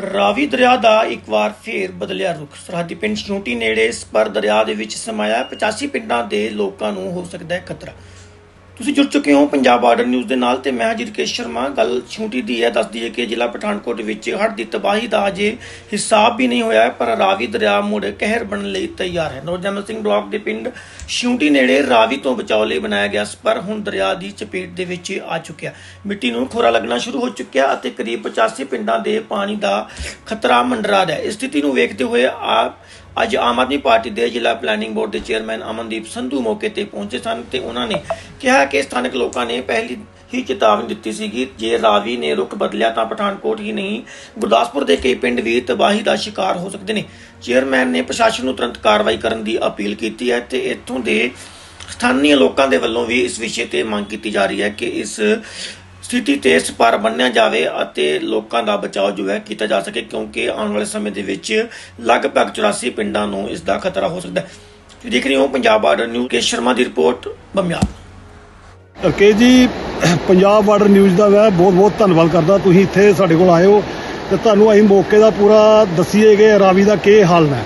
ਰਾਵੀ ਦਰਿਆ ਦਾ ਇੱਕ ਵਾਰ ਫੇਰ ਬਦਲਿਆ ਰੁਖ। ਸਰਹੱਦੀ ਪਿੰਡ ਛੋਟੀ ਨੇੜੇ ਸਪਰ ਦਰਿਆ ਦੇ ਵਿੱਚ ਸਮਾਇਆ 85 ਪਿੰਡਾਂ ਦੇ ਲੋਕਾਂ ਨੂੰ ਹੋ ਸਕਦਾ ਹੈ ਖਤਰਾ। ਤੁਸੀਂ ਜੁੜ ਚੁੱਕੇ ਹੋ ਪੰਜਾਬ ਬਾਰਡਰ ਨਿਊਜ਼ ਦੇ ਨਾਲ ਤੇ ਮੈਂ ਹਾਂ ਸ਼ਰਮਾ। ਗੱਲ ਛੋਟੀ ਦੀ ਹੈ ਦੱਸਦੀ ਹੈ ਕਿ ਜ਼ਿਲ੍ਹਾ ਪਠਾਨਕੋਟ ਵਿੱਚ ਹੜ੍ਹ ਦੀ ਤਬਾਹੀ ਦਾ ਅਜੇ ਹਿਸਾਬ ਵੀ ਨਹੀਂ ਹੋਇਆ, ਪਰ ਰਾਵੀ ਦਰਿਆ ਮੁੜ ਕਹਿਰ ਬਣਨ ਲਈ ਤਿਆਰ ਹੈ। ਨੌਜਵਾਨ ਸਿੰਘ ਬਲਾਕ ਦੇ ਪਿੰਡ ਛਿਊਟੀ ਨੇੜੇ ਰਾਵੀ ਤੋਂ ਬਚਾਓ ਲਈ ਬਣਾਇਆ ਗਿਆ ਪਰ ਹੁਣ ਦਰਿਆ ਦੀ ਚਪੇਟ ਦੇ ਵਿੱਚ ਆ ਚੁੱਕਿਆ ਮਿੱਟੀ ਨੂੰ ਖੋਰਾ ਲੱਗਣਾ ਸ਼ੁਰੂ ਹੋ ਚੁੱਕਿਆ ਅਤੇ ਕਰੀਬ 85 ਪਿੰਡਾਂ ਦੇ ਪਾਣੀ ਦਾ ਖਤਰਾ ਮੰਡਰਾ ਰਿਹਾ ਹੈ। ਇਸ ਸਥਿਤੀ ਨੂੰ ਵੇਖਦੇ ਹੋਏ ਆ ਅੱਜ ਆਮ ਆਦਮੀ ਪਾਰਟੀ ਦੇ ਜ਼ਿਲ੍ਹਾ ਪਲੈਨਿੰਗ ਬੋਰਡ ਦੇ ਚੇਅਰਮੈਨ ਅਮਨਦੀਪ ਸੰਧੂ ਮੌਕੇ ਤੇ ਪਹੁੰਚੇ ਸਨ ਤੇ ਉਹਨਾਂ ਨੇ ਕਿਹਾ ਕਿ ਸਥਾਨਕ ਲੋਕਾਂ ਨੇ ਪਹਿਲੀ ਹੀ ਚੇਤਾਵਨੀ ਦਿੱਤੀ ਸੀਗੀ, ਜੇ ਰਾਵੀ ਨੇ ਰੁਖ ਬਦਲਿਆ ਤਾਂ ਪਠਾਨਕੋਟ ਹੀ ਨਹੀਂ, ਗੁਰਦਾਸਪੁਰ ਦੇ ਕਈ ਪਿੰਡ ਵੀ ਤਬਾਹੀ ਦਾ ਸ਼ਿਕਾਰ ਹੋ ਸਕਦੇ ਨੇ। ਚੇਅਰਮੈਨ ਨੇ ਪ੍ਰਸ਼ਾਸਨ ਨੂੰ ਤੁਰੰਤ ਕਾਰਵਾਈ ਕਰਨ ਦੀ ਅਪੀਲ ਕੀਤੀ ਹੈ ਤੇ ਇੱਥੋਂ ਦੇ ਸਥਾਨੀ ਲੋਕਾਂ ਦੇ ਵੱਲੋਂ ਵੀ ਇਸ ਵਿਸ਼ੇ ਤੇ ਮੰਗ ਕੀਤੀ ਜਾ ਰਹੀ ਹੈ ਕਿ ਇਸ ਸਥਿਤੀ ਤੇ ਇਸ ਸਪਰ ਬੰਨਿਆ ਜਾਵੇ ਅਤੇ ਲੋਕਾਂ ਦਾ ਬਚਾਅ ਜੋ ਹੈ ਕੀਤਾ ਜਾ ਸਕੇ, ਕਿਉਂਕਿ ਆਉਣ ਵਾਲੇ ਸਮੇਂ ਦੇ ਵਿੱਚ ਲਗਭਗ 84 ਪਿੰਡਾਂ ਨੂੰ ਇਸ ਦਾ ਖਤਰਾ ਹੋ ਸਕਦਾ ਹੈ। ਤੁਸੀਂ ਦੇਖ ਰਹੇ ਹੋ Punjab border news, K Sharma ਦੀ ਰਿਪੋਰਟ, ਬਮਿਆਲ। ਓਕੇ ਜੀ, ਪੰਜਾਬ ਬਾਰਡਰ ਨਿਊਜ਼ ਦਾ ਮੈਂ ਬਹੁਤ ਬਹੁਤ ਧੰਨਵਾਦ ਕਰਦਾ। ਤੁਸੀਂ ਇੱਥੇ ਸਾਡੇ ਕੋਲ ਆਏ ਹੋ ਤੇ ਤੁਹਾਨੂੰ ਅਸੀਂ ਮੌਕੇ ਦਾ ਪੂਰਾ ਦੱਸੀਏ ਕਿ ਰਾਵੀ ਦਾ ਕੀ ਹਾਲ ਹੈ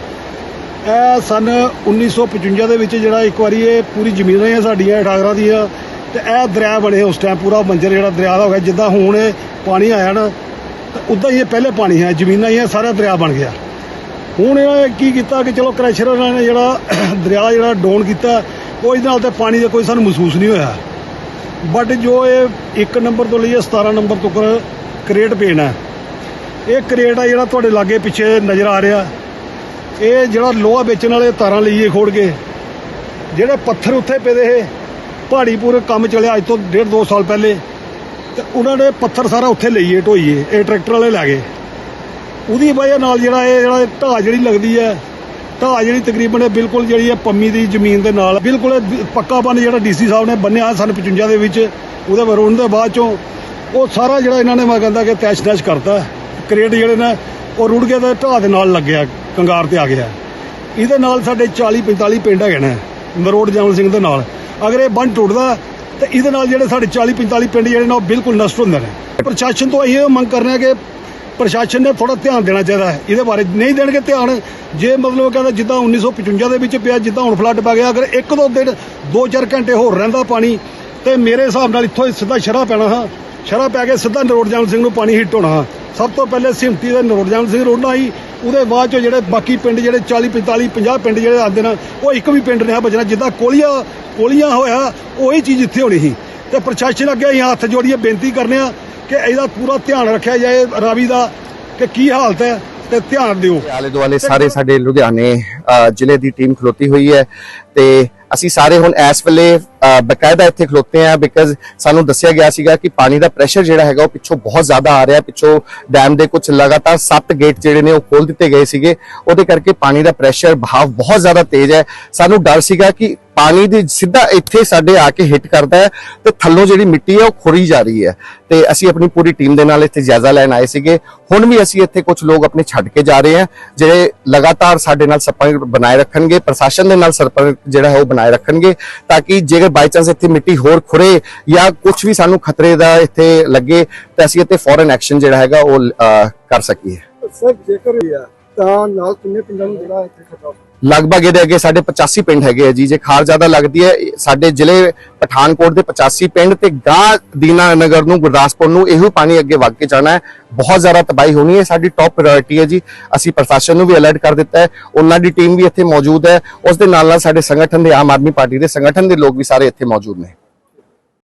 ਇਹ ਸਨ 1955 ਦੇ ਵਿੱਚ ਜਿਹੜਾ ਇੱਕ ਵਾਰੀ ਇਹ ਪੂਰੀ ਜ਼ਮੀਨਾਂ ਹੈ ਸਾਡੀਆਂ ਠਾਗਰਾ ਦੀਆਂ ਤੇ ਇਹ ਦਰਿਆ ਬਣੇ ਉਸ ਟਾਈਮ ਪੂਰਾ ਮੰਜਰ ਜਿਹੜਾ ਦਰਿਆ ਦਾ ਹੋ ਗਿਆ, ਜਿੱਦਾਂ ਹੁਣ ਇਹ ਪਾਣੀ ਆਇਆ ਨਾ, ਤੇ ਉਦਾਂ ਹੀ ਇਹ ਪਹਿਲੇ ਪਾਣੀ ਹੈ, ਜ਼ਮੀਨਾਂ ਹੀ ਹੈ, ਸਾਰਾ ਦਰਿਆ ਬਣ ਗਿਆ। ਹੁਣ ਇਹਨਾਂ ਕੀ ਕੀਤਾ ਕਿ ਚਲੋ ਕ੍ਰੈਸ਼ਰ ਉਹਨਾਂ ਨੇ ਜਿਹੜਾ ਦਰਿਆ ਜਿਹੜਾ ਡਾਊਨ ਕੀਤਾ, ਉਹ ਇਹਦੇ ਨਾਲ ਤੇ ਪਾਣੀ ਦਾ ਕੋਈ ਸਾਨੂੰ ਮਹਿਸੂਸ ਨਹੀਂ ਹੋਇਆ। ਬਟ ਜੋ ਇਹ 1 ਨੰਬਰ ਤੋਂ ਲਈਏ 17 ਨੰਬਰ ਤੱਕ ਕ੍ਰੇਟ ਪੇਨ ਹੈ। ਇਹ ਕ੍ਰੇਟ ਆ ਜਿਹੜਾ ਤੁਹਾਡੇ ਲਾਗੇ ਪਿੱਛੇ ਨਜ਼ਰ ਆ ਰਿਹਾ। ਇਹ ਜਿਹੜਾ ਲੋਹਾ ਵੇਚਣ ਵਾਲੇ ਤਾਰਾਂ ਲਈਏ ਖੋੜ ਕੇ, ਜਿਹੜੇ ਪੱਥਰ ਉੱਥੇ ਪਏ ਇਹ। ਪਹਾੜੀਪੁਰ ਕੰਮ ਚੱਲਿਆ ਅੱਜ ਤੋਂ ਡੇਢ ਦੋ ਸਾਲ ਪਹਿਲੇ। ਤੇ ਉਹਨਾਂ ਨੇ ਪੱਥਰ ਸਾਰਾ ਉੱਥੇ ਲਈਏ, ਢੋਈਏ, ਇਹ ਟਰੈਕਟਰ ਵਾਲੇ ਲੈ ਗਏ। ਉਹਦੀ ਵਜ੍ਹਾ ਨਾਲ ਜਿਹੜਾ ਇਹ, ਜਿਹੜਾ ਢਾਹ ਜਿਹੜੀ ਲੱਗਦੀ ਹੈ, ਢਾਹ ਜਿਹੜੀ ਤਕਰੀਬਨ ਇਹ ਬਿਲਕੁਲ ਜਿਹੜੀ ਹੈ ਪੰਮੀ ਦੀ ਜ਼ਮੀਨ ਦੇ ਨਾਲ, ਬਿਲਕੁਲ ਪੱਕਾ ਬੰਨ ਜਿਹੜਾ ਡੀਸੀ ਸਾਹਿਬ ਨੇ ਬੰਨਿਆ ਸਨ 55 ਦੇ ਵਿੱਚ, ਉਹਦੇ ਵਰੋਣ ਦੇ ਬਾਅਦ ਚੋਂ ਉਹ ਸਾਰਾ ਜਿਹੜਾ ਇਹਨਾਂ ਨੇ ਮੈਂ ਕਹਿੰਦਾ ਕਿ ਤੈਸ਼ ਨੈਸ਼ ਕਰਤਾ। ਕ੍ਰੇਟ ਜਿਹੜੇ ਨੇ, ਉਹ ਰੁੜ ਕੇ ਤੇ ਢਾਹ ਦੇ ਨਾਲ ਲੱਗਿਆ, ਕੰਗਾਰ ਤੇ ਆ ਗਿਆ। ਇਹਦੇ ਨਾਲ ਸਾਡੇ 40 45 ਪਿੰਡ ਹੈਗੇ ਨੇ, ਮਰੋੜ ਜਮਲ ਸਿੰਘ ਦੇ ਨਾਲ। ਅਗਰ ਇਹ ਬੰਨ ਟੁੱਟਦਾ, ਤਾਂ ਇਹਦੇ ਨਾਲ ਜਿਹੜੇ ਸਾਡੇ 40 45 ਪਿੰਡ ਜਿਹੜੇ ਨੇ ਉਹ ਬਿਲਕੁਲ ਨਸ਼ਟ ਹੁੰਦੇ ਨੇ। ਪ੍ਰਸ਼ਾਸਨ ਤੋਂ ਇਹ ਮੰਗ ਕਰਨੇ ਆ ਕਿ ਪ੍ਰਸ਼ਾਸਨ ਨੇ ਥੋੜਾ ਧਿਆਨ ਦੇਣਾ ਚਾਹੀਦਾ ਹੈ। ਇਹਦੇ ਬਾਰੇ ਨਹੀਂ ਦੇਣਗੇ ਧਿਆਨ, ਜੇ ਮਤਲਬ ਕਹਿੰਦਾ ਜਿੱਦਾਂ 1955 ਦੇ ਵਿੱਚ ਪਿਆ, ਜਿੱਦਾਂ ਹੁਣ ਫਲੱਡ ਪੈ ਗਿਆ, ਅਗਰ ਇੱਕ ਦੋ ਦਿਨ ਦੋ ਚਾਰ ਘੰਟੇ ਹੋਰ ਰਹਿੰਦਾ ਪਾਣੀ, ਤੇ ਮੇਰੇ ਹਿਸਾਬ ਨਾਲ ਇੱਥੋਂ ਸਿੱਧਾ ਸ਼ਰਾ ਪੈਣਾ ਹਾਂ। ਸ਼ਰਾ ਪੈ ਕੇ ਸਿੱਧਾ ਨਰੋੜ ਜਾਮ ਸਿੰਘ ਨੂੰ ਪਾਣੀ ਹਿੱਟ ਹੋਣਾ ਹਾਂ। ਸਭ ਤੋਂ ਪਹਿਲੇ ਸਿਮਤੀ ਦਾ ਨਰੋੜ ਸਿੰਘ ਰੋਡਣਾ ਆਈ ਉਹਦੇ ਬਾਅਦ ਚੋਂ ਜਿਹੜੇ ਬਾਕੀ ਪਿੰਡ, ਜਿਹੜੇ 40 45 50 ਪਿੰਡ ਜਿਹੜੇ ਆਉਂਦੇ ਨੇ, ਉਹ ਇੱਕ ਵੀ ਪਿੰਡ ਰਿਹਾ ਬਚਣਾ। ਜਿੱਦਾਂ ਕੋਲੀਆਂ ਕੋਲੀਆਂ ਹੋਇਆ, ਉਹੀ ਚੀਜ਼ ਇੱਥੇ ਹੋਣੀ ਸੀ। ਤੇ ਪ੍ਰਸ਼ਾਸਨ ਅੱਗੇ ਅਸੀਂ ਹੱਥ ਜੋੜੀਏ, ਬੇਨਤੀ ਕਰਨੇ ਆ ਕਿ ਇਹਦਾ ਪੂਰਾ ਧਿਆਨ ਰੱਖਿਆ ਜਾਏ, ਰਾਵੀ ਦਾ, ਕਿ ਕੀ ਹਾਲਤ ਹੈ, ਤੇ ਧਿਆਨ ਦਿਓ। ਆਲੇ ਦੁਆਲੇ ਸਾਰੇ ਸਾਡੇ ਲੁਧਿਆਣੇ ਜ਼ਿਲ੍ਹੇ ਦੀ ਟੀਮ ਖਲੋਤੀ ਹੋਈ ਹੈ ਤੇ ਅਸੀਂ ਸਾਰੇ ਹੁਣ ਇਸ ਵੇਲੇ ਅ, ਬਕਾਇਦਾ ਇੱਥੇ ਖਲੋਤੇ ਆ ਬਿਕਾਜ਼ ਸਾਨੂੰ ਦੱਸਿਆ ਗਿਆ ਸੀਗਾ ਕਿ ਪਾਣੀ ਦਾ ਪ੍ਰੈਸ਼ਰ ਜਿਹੜਾ ਹੈਗਾ ਉਹ ਪਿੱਛੋਂ ਬਹੁਤ ਜ਼ਿਆਦਾ ਆ ਰਿਹਾ। ਪਿੱਛੋਂ ਡੈਮ ਦੇ ਕੁਝ ਲਗਾਤਾਰ 7 ਗੇਟ ਜਿਹੜੇ ਨੇ ਉਹ ਖੋਲ ਦਿੱਤੇ ਗਏ ਸੀਗੇ। ਉਹਦੇ ਕਰਕੇ ਪਾਣੀ ਦਾ ਪ੍ਰੈਸ਼ਰ ਬਹਾਵ ਬਹੁਤ ਜ਼ਿਆਦਾ ਤੇਜ਼ ਹੈ। ਸਾਨੂੰ ਡਰ ਸੀਗਾ ਕਿ ਪਾਣੀ ਦੀ ਸਿੱਧਾ ਇੱਥੇ ਸਾਡੇ ਆ ਕੇ ਹਿੱਟ ਕਰਦਾ ਹੈ ਤੇ ਥੱਲੋਂ ਜਿਹੜੀ ਮਿੱਟੀ ਹੈ ਉਹ ਖੁਰੀ ਜਾ ਰਹੀ ਹੈ। ਤੇ ਅਸੀਂ ਆਪਣੀ ਪੂਰੀ ਟੀਮ ਦੇ ਨਾਲ ਇੱਥੇ ਜਾਇਜ਼ਾ ਲੈਣ ਆਏ ਸੀਗੇ। ਹੁਣ ਵੀ ਅਸੀਂ ਇੱਥੇ ਕੁਝ ਲੋਕ ਆਪਣੇ ਛੱਡ ਕੇ ਜਾ ਰਹੇ ਹਾਂ, ਜਿਹੜੇ ਲਗਾਤਾਰ ਸਾਡੇ ਨਾਲ ਸੰਪਰਕ ਬਣਾਏ ਰੱਖਣਗੇ, ਪ੍ਰਸ਼ਾਸਨ ਦੇ ਨਾਲ ਸੰਪਰਕ ਜਿਹੜਾ ਹੈ ਉਹ ਬਣਾਏ ਰੱਖਣਗੇ, ਤਾਂ ਕਿ ਜੇਕਰ ਬਾਈ ਚਾਂਸ ਇੱਥੇ ਮਿੱਟੀ ਹੋਰ ਖੁਰੇ ਜਾਂ ਕੁਝ ਵੀ ਸਾਨੂੰ ਖਤਰੇ ਦਾ ਇੱਥੇ ਲੱਗੇ, ਤਾਂ ਅਸੀਂ ਇੱਥੇ ਫੌਰਨ ਐਕਸ਼ਨ ਜਿਹੜਾ ਹੈਗਾ ਉਹ ਕਰ ਸਕੀਏ। ਸਰ, ਜੇਕਰ ਤਾਂ ਨਾਲ ਕਿੰਨੇ ਪਿੰਡਾਂ ਨੂੰ ਜਿਹੜਾ ਇੱਥੇ ਖਤਰਾ ਲਗਭਗ ਇਹਦੇ ਅੱਗੇ ਸਾਡੇ 85 ਪਿੰਡ ਹੈਗੇ ਆ ਜੀ। ਜੇ ਖਾਰ ਜ਼ਿਆਦਾ ਲੱਗਦੀ ਹੈ ਸਾਡੇ ਜ਼ਿਲ੍ਹੇ ਪਠਾਨਕੋਟ ਦੇ 85 ਪਿੰਡ ਤੇ ਗਾਂ ਦੀਨਾ ਨਗਰ ਨੂੰ, ਗੁਰਦਾਸਪੁਰ ਨੂੰ ਇਹੋ ਪਾਣੀ ਅੱਗੇ ਵਗ ਕੇ ਜਾਣਾ ਹੈ। ਬਹੁਤ ਜ਼ਿਆਦਾ ਤਬਾਹੀ ਹੋਣੀ ਹੈ। ਸਾਡੀ ਟੌਪ ਪ੍ਰਾਇੋਰਟੀ ਹੈ ਜੀ। ਅਸੀਂ ਪ੍ਰਸ਼ਾਸਨ ਨੂੰ ਵੀ ਅਲਰਟ ਕਰ ਦਿੱਤਾ ਹੈ। ਉਹਨਾਂ ਦੀ ਟੀਮ ਵੀ ਇੱਥੇ ਮੌਜੂਦ ਹੈ। ਉਸ ਦੇ ਨਾਲ ਨਾਲ ਸਾਡੇ ਸੰਗਠਨ ਦੇ ਆਮ ਆਦਮੀ ਪਾਰਟੀ ਦੇ ਸੰਗਠਨ ਦੇ ਲੋਕ ਵੀ ਸਾਰੇ ਇੱਥੇ ਮੌਜੂਦ ਨੇ।